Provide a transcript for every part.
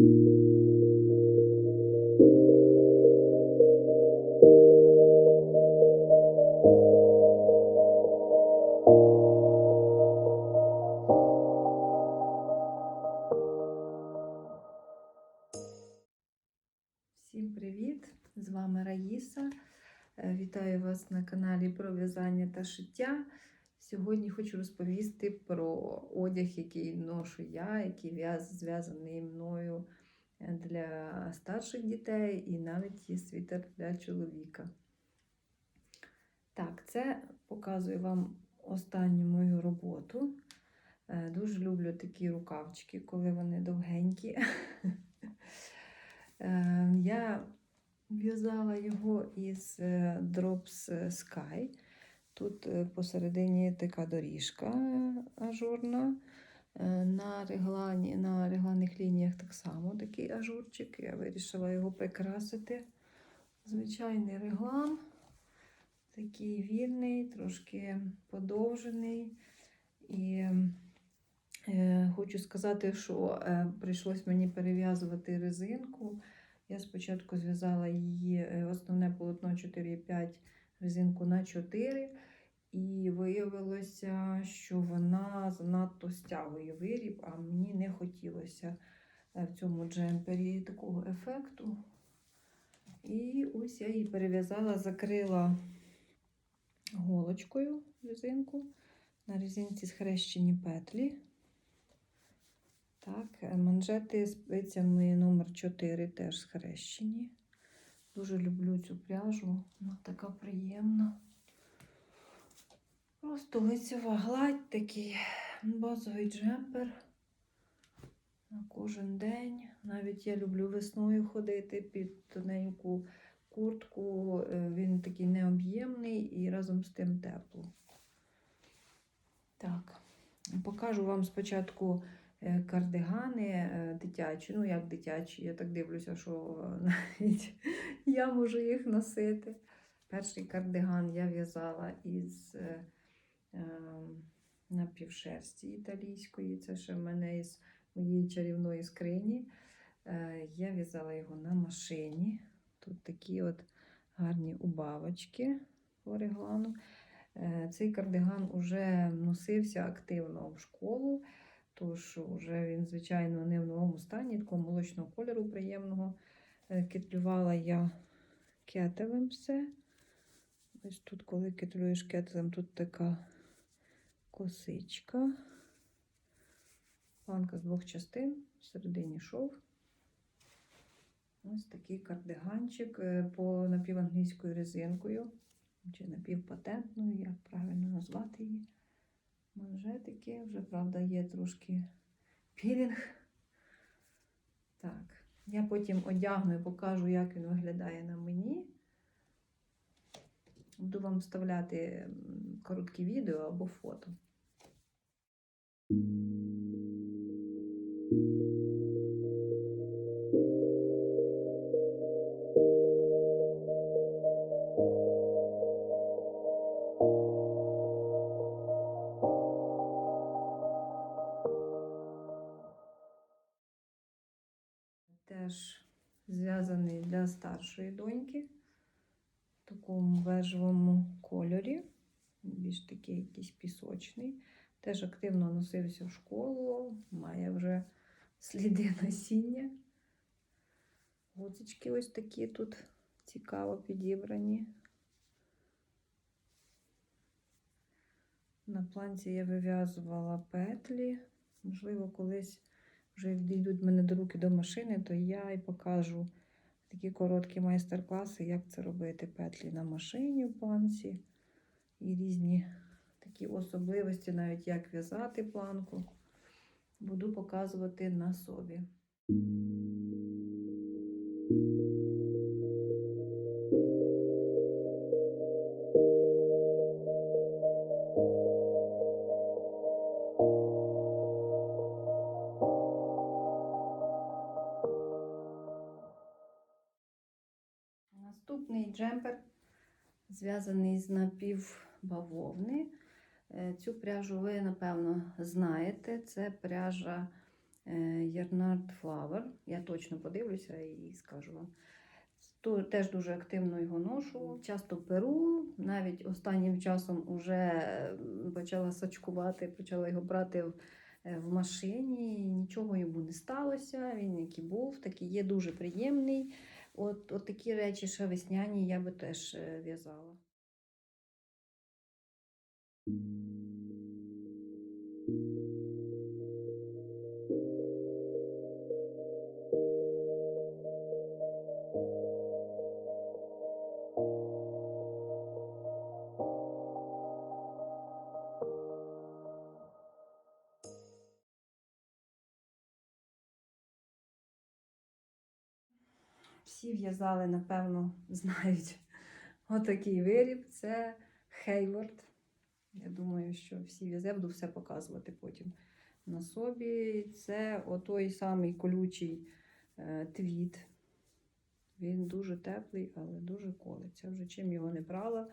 Всім привіт! З вами Раїса. Е, Вітаю вас на каналі про в'язання та шиття. Сьогодні хочу розповісти про одяг, який ношу я, який зв'язаний мною е, для старших дітей, і навіть є світер для чоловіка. Так, це показую вам останню мою роботу. Е, Дуже люблю такі рукавчики, коли вони довгенькі. Е, Я в'язала його із Drops Sky. Тут е, посередині така доріжка е, ажурна. Е, На, реглані, на регланих лініях так само такий ажурчик. Я вирішила його прикрасити. Звичайний реглан, такий вільний, трошки подовжений. І е, хочу сказати, що е, прийшлось мені перев'язувати резинку. Я спочатку зв'язала її основне полотно 4,5 резинку на 4, і виявилося, що вона занадто стягує виріб, а мені не хотілося е, в цьому джемпері такого ефекту. І ось я її перев'язала, закрила голочкою резинку. На резинці схрещені петлі. Так, е, манжети спицями номер 4 теж схрещені. Дуже люблю цю пряжу, вона така приємна. Просто лицева гладь, такий базовий джемпер на кожен день. Навіть я люблю весною ходити під тоненьку куртку. Е, Він такий необ'ємний і разом з тим тепло. Так, покажу вам спочатку е, кардигани е, дитячі. Ну, як дитячі, я так дивлюся, що навіть я можу їх носити. Перший кардиган я в'язала із е, е, напівшерсті італійської. Це ще в мене із моєї чарівної скрині. Е, Я в'язала його на машині. Тут такі от гарні убавочки по реглану. Е, Цей кардиган уже носився активно в школу, тож вже він, звичайно, не в новому стані, такого молочного кольору приємного. Е, Кетлювала я кетелем все. Ось тут, коли кетлюєш кетелем, тут така косичка. Планка з двох частин, всередині шов. Ось такий кардиганчик е, по напіванглійською резинкою чи напівпатентною, як правильно назвати її. Манжетики, вже, правда, є трошки пілінг. Так, я потім одягну і покажу, як він виглядає на мені. Буду вам вставляти короткі відео або фото. Теж зв'язаний для старшої доньки в такому бежевому кольорі, більш такий якийсь пісочний. Теж активно носився в школу, має вже сліди носіння. Гудзички ось такі тут цікаво підібрані. На планці я вив'язувала петлі. Можливо, колись вже дійдуть мене до руки до машини, то я і покажу такі короткі майстер-класи, як це робити петлі на машині в планці. І різні такі особливості, навіть як в'язати планку, буду показувати на собі. Наступний джемпер зв'язаний з напівбавовни. Е, Цю пряжу ви, напевно, знаєте. Це пряжа Ярнард Flower. Я точно подивлюся і скажу вам. Теж дуже активно його ношу, часто перу. Навіть останнім часом вже почала сачкувати, почала його брати в, е, в машині. Нічого йому не сталося. Він який був, такий є дуже приємний. От, от такі речі, ще весняні, я би теж е, в'язала. Всі в'язали, напевно, знають отакий виріб. Це Хейворд. Я думаю, що всі в'язали, буду все показувати потім на собі. Це отой самий колючий е, твіт. Він дуже теплий, але дуже колиться. Вже чим його не брала.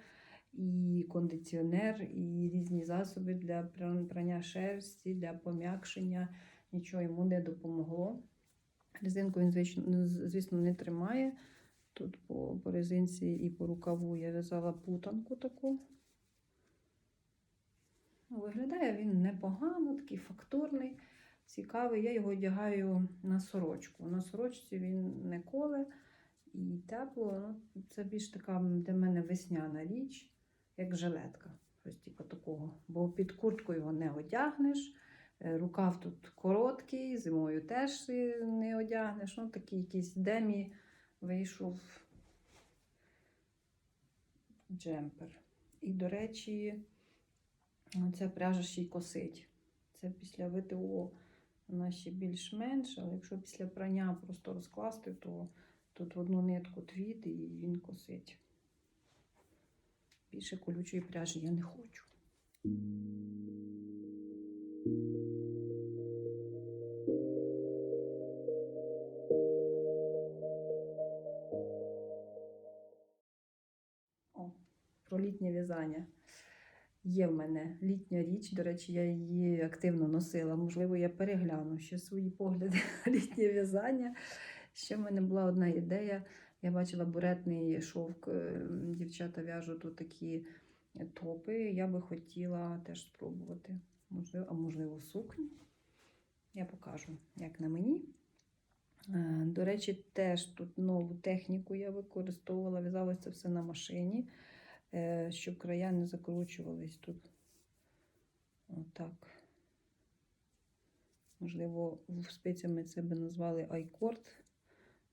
І кондиціонер, і різні засоби для пра- прання шерсті, для пом'якшення. Нічого йому не допомогло. Резинку він, звісно, не тримає. Тут по, по резинці і по рукаву я в'язала путанку таку. Виглядає він непогано, такий фактурний, цікавий. Я його одягаю на сорочку. На сорочці він не коле і тепло. Ну, це більш така для мене весняна річ, як жилетка. Щось типу такого. Бо під куртку його не одягнеш. Е, Рукав тут короткий, зимою теж не одягнеш. Ну, такий якийсь демі вийшов джемпер. І, до речі, ця пряжа ще й косить. Це після ВТО вона ще більш-менш, але якщо після прання просто розкласти, то тут в одну нитку твіт і він косить. Більше колючої пряжі я не хочу. О, про літнє в'язання. Є в мене літня річ, до речі, я її активно носила. Можливо, я перегляну ще свої погляди на літнє в'язання. Ще в мене була одна ідея. Я бачила буретний шовк, е, дівчата в'яжуть тут такі топи. Я би хотіла теж спробувати. Можливо, а можливо, сукню. Я покажу, як на мені. Е, До речі, теж тут нову техніку я використовувала, в'язалося все на машині, е, щоб края не закручувались тут. Отак. Можливо, в спицями це би назвали айкорд.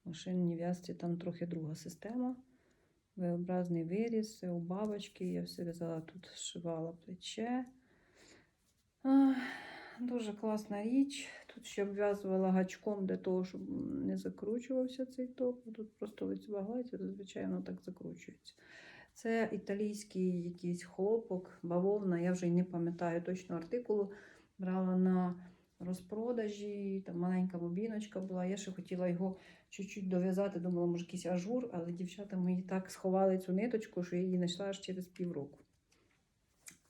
В машинній в'язці там трохи друга система. V-образний виріз, у бабочки. Я все в'язала тут, зшивала плече. Дуже класна річ. Тут ще обв'язувала гачком для того, щоб не закручувався цей топ. Тут просто лицьова гладь, зазвичай воно так закручується. Це італійський якийсь хлопок, бавовна, я вже й не пам'ятаю точно артикулу. Брала на розпродажі, там маленька бобіночка була. Я ще хотіла його чуть-чуть дов'язати, думала, може, якийсь ажур, але дівчата мої так сховали цю ниточку, що я її знайшла аж через півроку.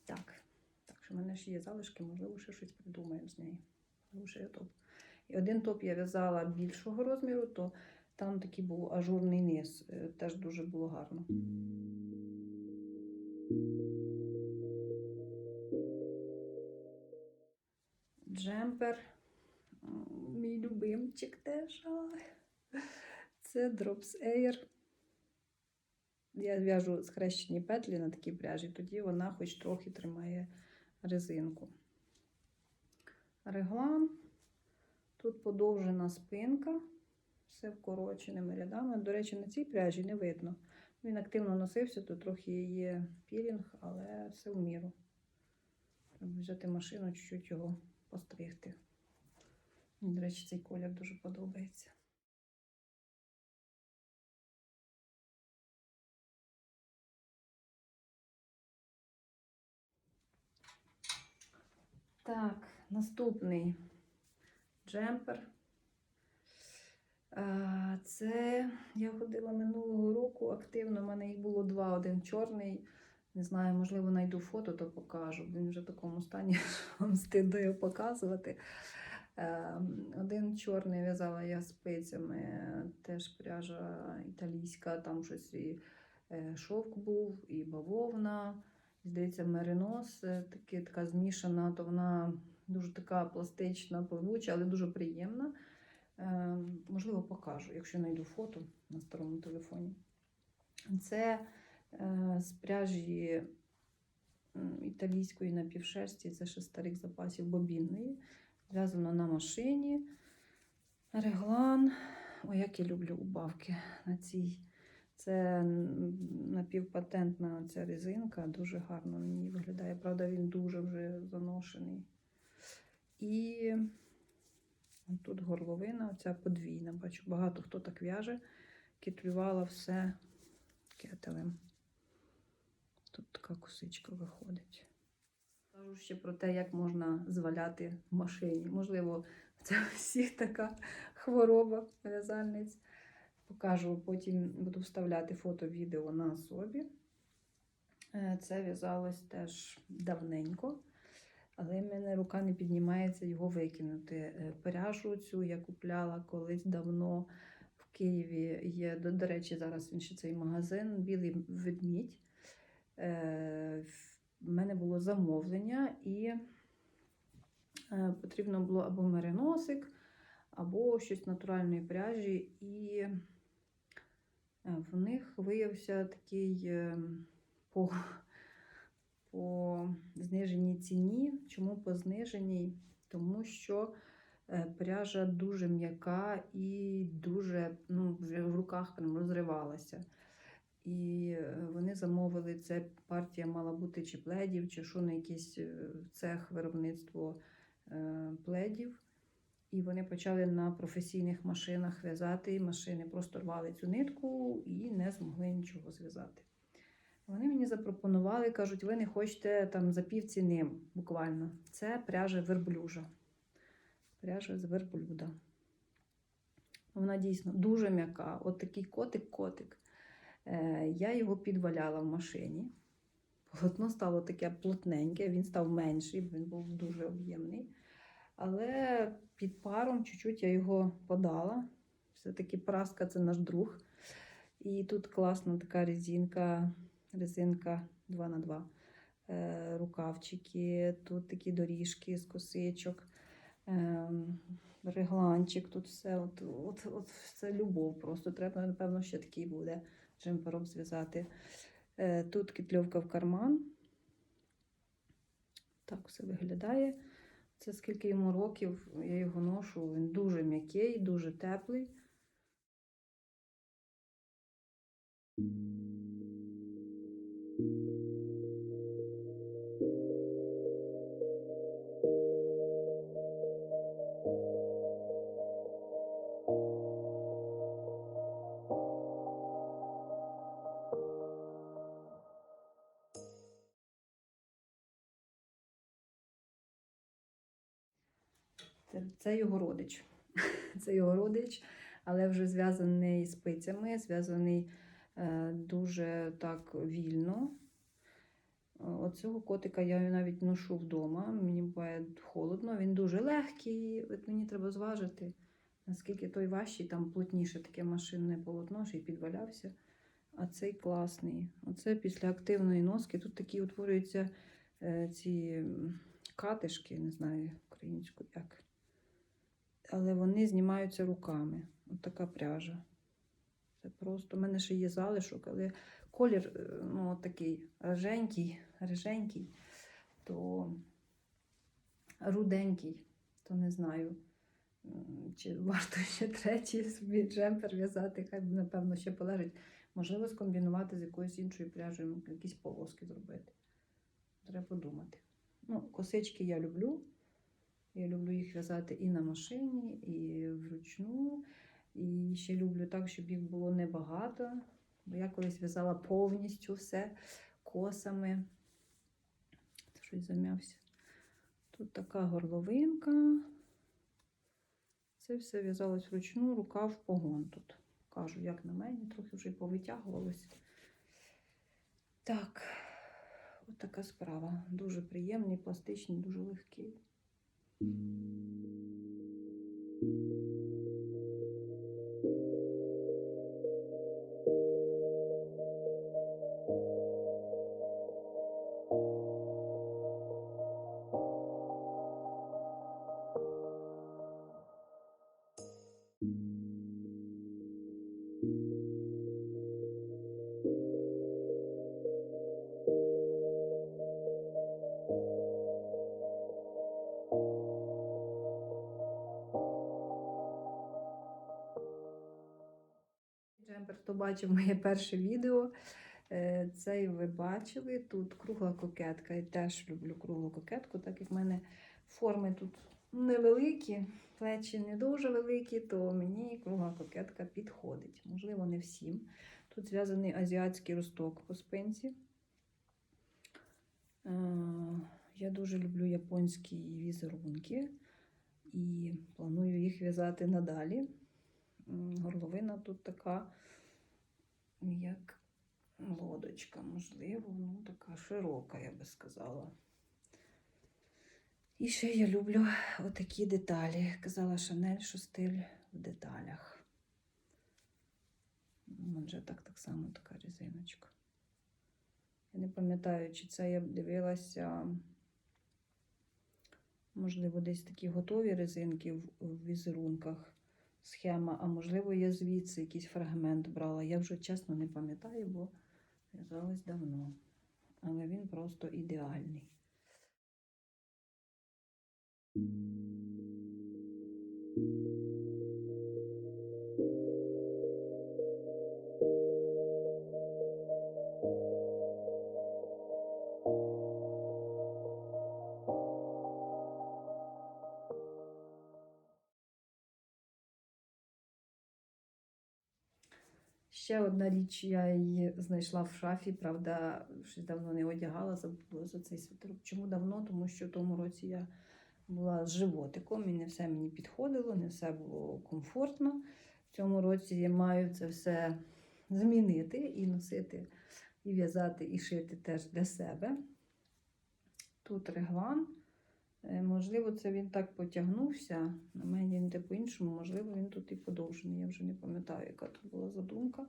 Так. Так що в мене ще є залишки, можливо, ще щось придумаємо з неї. Ще є топ. І один топ я в'язала більшого розміру, то там такий був ажурний низ. е, Теж дуже було гарно. Джемпер. Мій любимчик теж. Це Drops Air. Я в'яжу схрещені петлі на такій пряжі, тоді вона хоч трохи тримає резинку. Реглан. Тут подовжена спинка, все вкороченими рядами. До речі, на цій пряжі не видно. Він активно носився, тут трохи є пілінг, але все в міру. Треба взяти машину, чуть-чуть його постригти. Мені, до речі, цей колір дуже подобається. Так, наступний джемпер. А, Це я ходила минулого року активно. У мене їх було два: один чорний. Не знаю, можливо, знайду фото, то покажу. Він вже в такому стані, що вам стидно показувати. Е, Один чорний в'язала я спицями, теж пряжа італійська, там щось і е, шовк був, і бавовна. Здається, меринос, е, така змішана, то вона дуже така пластична, пливуча, але дуже приємна. Е, Можливо, покажу, якщо знайду фото на старому телефоні. Це е, з пряжі італійської напівшерсті, це ще старих запасів бобінної. Зв'язано на машині. Реглан. Ой, як я люблю убавки на цій. Це напівпатентна ця резинка, дуже гарно ній виглядає. Правда, він дуже вже заношений. І тут горловина, оця подвійна. Бачу, багато хто так в'яже. Кітлювала все кетелем. Тут така косичка виходить. Кажу ще про те, як можна зваляти в машині. Можливо, це всіх така хвороба в'язальниць. Покажу, потім буду вставляти фото, відео на собі. Е, Це в'язалось теж давненько, але в мене рука не піднімається його викинути. Е, Пряжу цю я купляла колись давно в Києві. Є, до, речі, зараз він ще цей магазин, білий ведмідь. Е, В мене було замовлення, і е, потрібно було або мериносик, або щось натуральної пряжі. І в них виявився такий е, по, зниженій ціні. Чому по зниженій? Тому що е, пряжа дуже м'яка і дуже ну, в руках прям розривалася. І е, вони замовили, це партія мала бути чи пледів, чи що на якийсь е, цех виробництво пледів. І вони почали на професійних машинах в'язати. Машини просто рвали цю нитку і не змогли нічого зв'язати. Вони мені запропонували, кажуть, ви не хочете там за півціни буквально. Це пряжа верблюжа. Пряжа з верблюда. Вона дійсно дуже м'яка. От такий котик-котик. Е, Я його підваляла в машині. Полотно стало таке плотненьке, він став менший, він був дуже об'ємний. Але під паром чуть-чуть я його подала. Все-таки праска це наш друг. І тут класна така резинка, резинка 2х2. Е, рукавчики, тут такі доріжки з косичок, е, регланчик, тут все. От, от, от це любов просто. Треба, напевно, ще такий буде джемперок зв'язати. Е, Тут кітльовка в карман. Так все виглядає. Це скільки йому років, я його ношу. Він дуже м'який, дуже теплий. Це, його родич. Це його родич, але вже зв'язаний спицями, зв'язаний е, дуже так вільно. Оцього котика я навіть ношу вдома. Мені буває холодно, він дуже легкий. От мені треба зважити, наскільки той важчий, там плотніше таке машинне полотно, ще й підвалявся. А цей класний. Оце після активної носки. Тут такі утворюються е, ці катишки, не знаю українською як. Але вони знімаються руками. От така пряжа. Це просто. У мене ще є залишок, але колір е, ну, такий роженький, риженький, то руденький, то не знаю. Чи варто ще третій собі джемпер в'язати, хай напевно ще полежить. Можливо, скомбінувати з якоюсь іншою пряжею, якісь полоски зробити. Треба подумати. Ну, косички я люблю. Я люблю їх в'язати і на машині, і вручну. І ще люблю так, щоб їх було небагато. Бо я колись в'язала повністю все косами. Щось зам'явся. Тут така горловинка. Це все в'язалось вручну, рука в погон тут. Кажу, як на мене, трохи вже повитягувалось. Так, от така справа. Дуже приємний, пластичний, дуже легкий. Thank you. Бачив моє перше відео, е, цей ви бачили. Тут кругла кокетка. Я теж люблю круглу кокетку, так як в мене форми тут невеликі, плечі не дуже великі, то мені кругла кокетка підходить. Можливо, не всім. Тут зв'язаний азіатський росток по спинці. Е, Я дуже люблю японські візерунки і планую їх в'язати надалі. Горловина тут така, як лодочка, можливо, ну така широка, я би сказала. І ще я люблю отакі деталі. Казала Шанель, що стиль в деталях. Манжетах так так само така резиночка. Я не пам'ятаю, чи це я б дивилася, можливо, десь такі готові резинки в візерунках схема, а можливо, я звідси якийсь фрагмент брала. Я вже чесно не пам'ятаю, бо в'язалась давно. Але він просто ідеальний. Ще одна річ, я її знайшла в шафі, правда, щось давно не одягала, забула за цей свитерок. Чому давно? Тому що в тому році я була з животиком і не все мені підходило, не все було комфортно. В цьому році я маю це все змінити і носити, і в'язати, і шити теж для себе. Тут реглан. Е, Можливо, це він так потягнувся. На мені він де по-іншому, можливо, він тут і подовжений. Я вже не пам'ятаю, яка тут була задумка.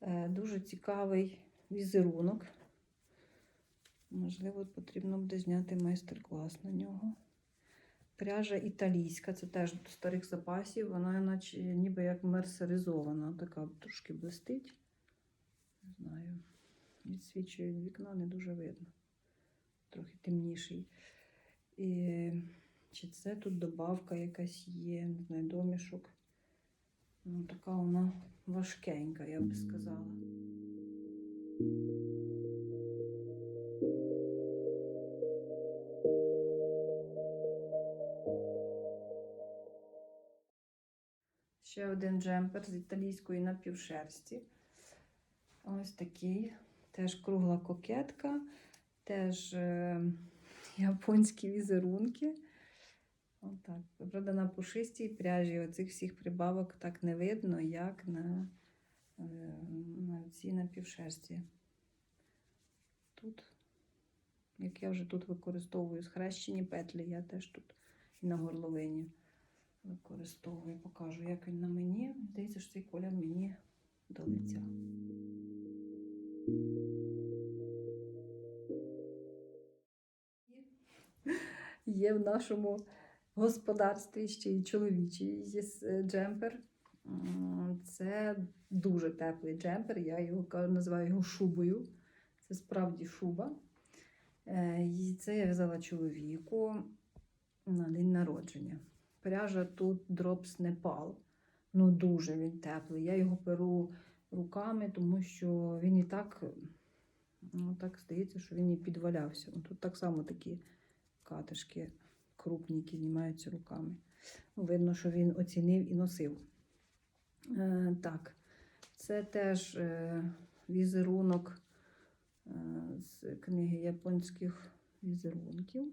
Е, Дуже цікавий візерунок. Можливо, потрібно буде зняти майстер-клас на нього. Пряжа італійська, це теж до старих запасів. Вона наче, ніби як мерсеризована, така трошки блистить. Не знаю, відсвічує від вікна, не дуже видно. Трохи темніший. І, чи це тут добавка якась є, не знаю, домішок. Ну, така вона важкенька, я би сказала. Ще один джемпер з італійської напівшерсті. Ось такий. Теж кругла кокетка, теж е, японські візерунки. Отак. Правда, на пушистій пряжі оцих всіх прибавок так не видно, як на, е, на цій напівшерсті. Тут, як я вже тут використовую схрещені петлі, я теж тут і на горловині використовую. Покажу, як він на мені. Здається, що цей колір мені до лиця. Є в нашому господарстві ще й чоловічий джемпер. Це дуже теплий джемпер. Я його називаю його шубою. Це справді шуба. Е, І це я в'язала чоловіку на день народження. Пряжа тут Drops Nepal. Ну, дуже він теплий. Я його перу руками, тому що він і так, ну, так здається, що він і підвалявся. Тут так само такі катишки крупні, які знімаються руками. Видно, що він оцінив і носив. Е, так, це теж е, візерунок е, з книги японських візерунків.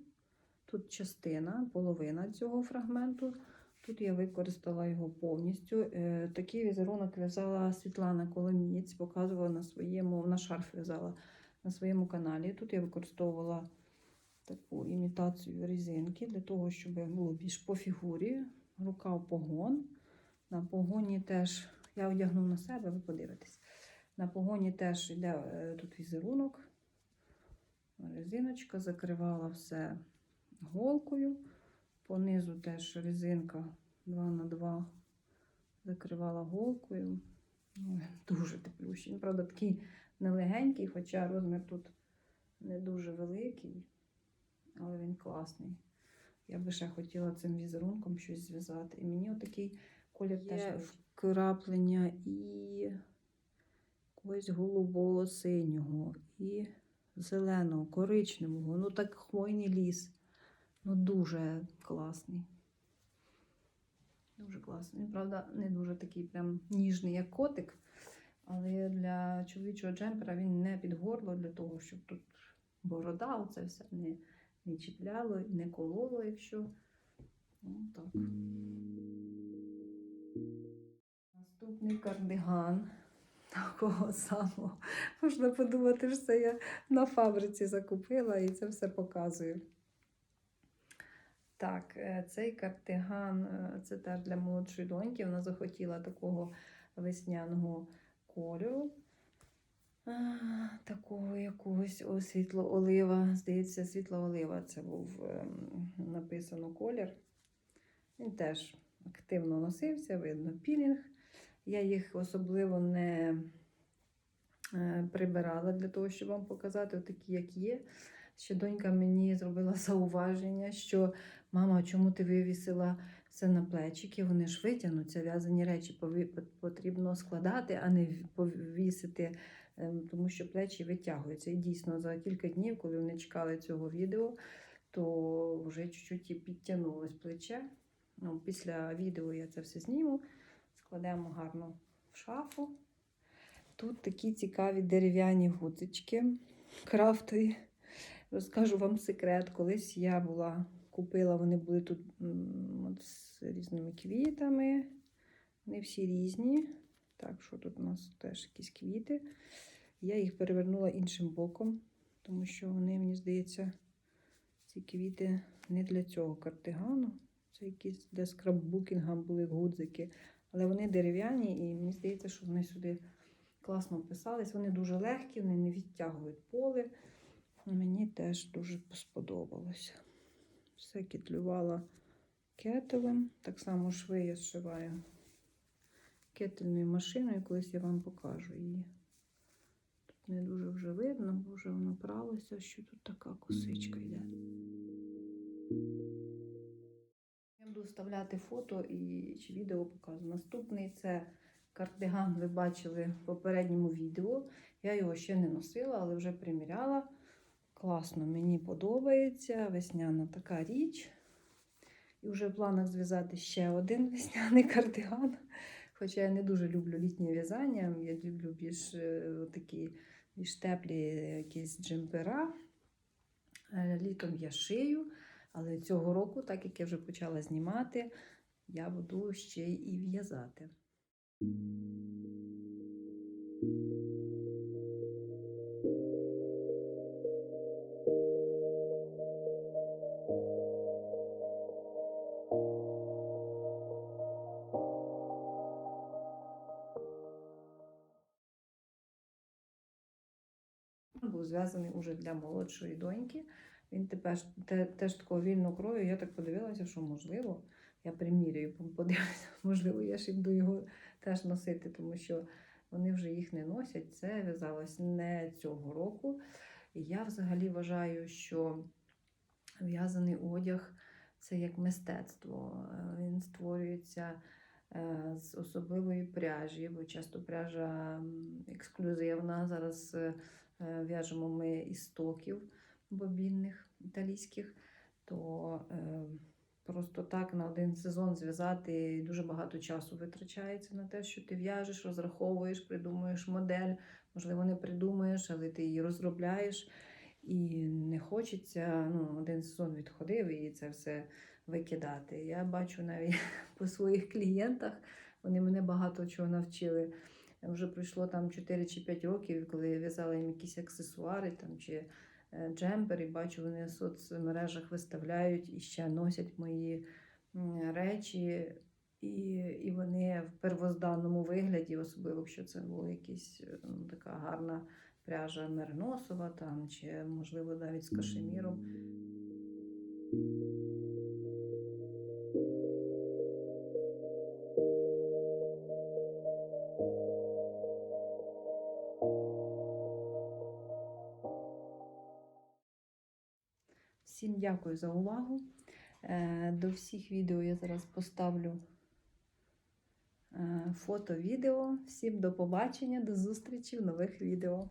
Тут частина, половина цього фрагменту. Тут я використала його повністю. Е, Такий візерунок в'язала Світлана Коломієць, показувала на своєму, на шарф в'язала на своєму каналі. Тут я використовувала таку імітацію резинки для того, щоб було більш по фігурі. Рука в погон. На погоні теж я одягну на себе, ви подивитесь. На погоні теж йде е, тут візерунок. Резиночка закривала все голкою. Понизу теж резинка 2х2 закривала голкою. Ну, Дуже теплющий. Правда, такий нелегенький, хоча розмір тут не дуже великий, але він класний. Я би ще хотіла цим візерунком щось зв'язати. І мені отакий колір теж вкраплення і якогось голубого синього і зеленого, коричневого. Ну так хвойний ліс. Ну дуже класний. Дуже класний. Він, правда, не дуже такий прям ніжний, як котик. Але для чоловічого джемпера він не під горло для того, щоб тут борода, оце все не, не чіпляло, не кололо, якщо. Ну, так. Наступний кардиган. Такого самого. Можна подумати, що це я на фабриці закупила і це все показую. Так, е, цей кардиган е, це теж для молодшої доньки. Вона захотіла такого весняного кольору. Такого якогось о, світло-олива. Здається, світло-олива це був ем, написано колір. Він теж активно носився, видно, пілінг. Я їх особливо не е, прибирала для того, щоб вам показати, такі, як є. Ще донька мені зробила зауваження, що мама, чому ти вивісила все на плечики? Вони ж витягнуться, в'язані речі потрібно складати, а не повісити, тому що плечі витягуються. І дійсно, за кілька днів, коли вони чекали цього відео, то вже чуть-чуть підтягнулось плече. Ну, після відео я це все зніму, складемо гарно в шафу. Тут такі цікаві дерев'яні гудзички крафтові. Розкажу вам секрет. Колись я була, купила, вони були тут от, з різними квітами. Вони всі різні. Так, що тут у нас теж якісь квіти. Я їх перевернула іншим боком, тому що вони, мені здається, ці квіти не для цього картигану. Це якісь для скраббукінга були гудзики. Але вони дерев'яні, і мені здається, що вони сюди класно вписались. Вони дуже легкі, вони не відтягують поле. Мені теж дуже сподобалося. Все кітлювала кетелем. Так само шви я зшиваю кетельною машиною. Колись я вам покажу її. Тут не дуже вже видно, бо вже воно пралося, що тут така косичка йде. Я буду вставляти фото і чи відео покажу. Наступний це кардиган, ви бачили в попередньому відео. Я його ще не носила, але вже приміряла. Класно, мені подобається. Весняна така річ. І вже в планах зв'язати ще один весняний кардиган. Хоча я не дуже люблю літнє в'язання, я люблю більш е, такі більш теплі якісь джемпера. Е, Літом я шию, але цього року, так як я вже почала знімати, я буду ще і в'язати. Зв'язаний уже для молодшої доньки. Він тепер те- теж такого вільного крою. Я так подивилася, що можливо, я примірюю, подивлюся, можливо, я ж буду його теж носити, тому що вони вже їх не носять. Це в'язалось не цього року. І я взагалі вважаю, що в'язаний одяг це як мистецтво. Е, Він створюється е, з особливої пряжі, бо часто пряжа ексклюзивна. Зараз е, в'яжемо ми із стоків бобінних італійських, то е, просто так на один сезон зв'язати дуже багато часу витрачається на те, що ти в'яжеш, розраховуєш, придумуєш модель, можливо, не придумаєш, але ти її розробляєш. І не хочеться, ну, один сезон відходив і це все викидати. Я бачу навіть по своїх клієнтах, вони мене багато чого навчили. Вже пройшло там 4 чи 5 років, коли я в'язала їм якісь аксесуари там, чи е, джемпери, бачу, вони в соцмережах виставляють і ще носять мої речі. І, і вони в первозданному вигляді, особливо якщо це була якась ну, така гарна пряжа мериносова, там, чи, можливо, навіть з кашеміром. Дякую за увагу. Е, До всіх відео я зараз поставлю е, фото, відео. Всім до побачення, до зустрічі в нових відео.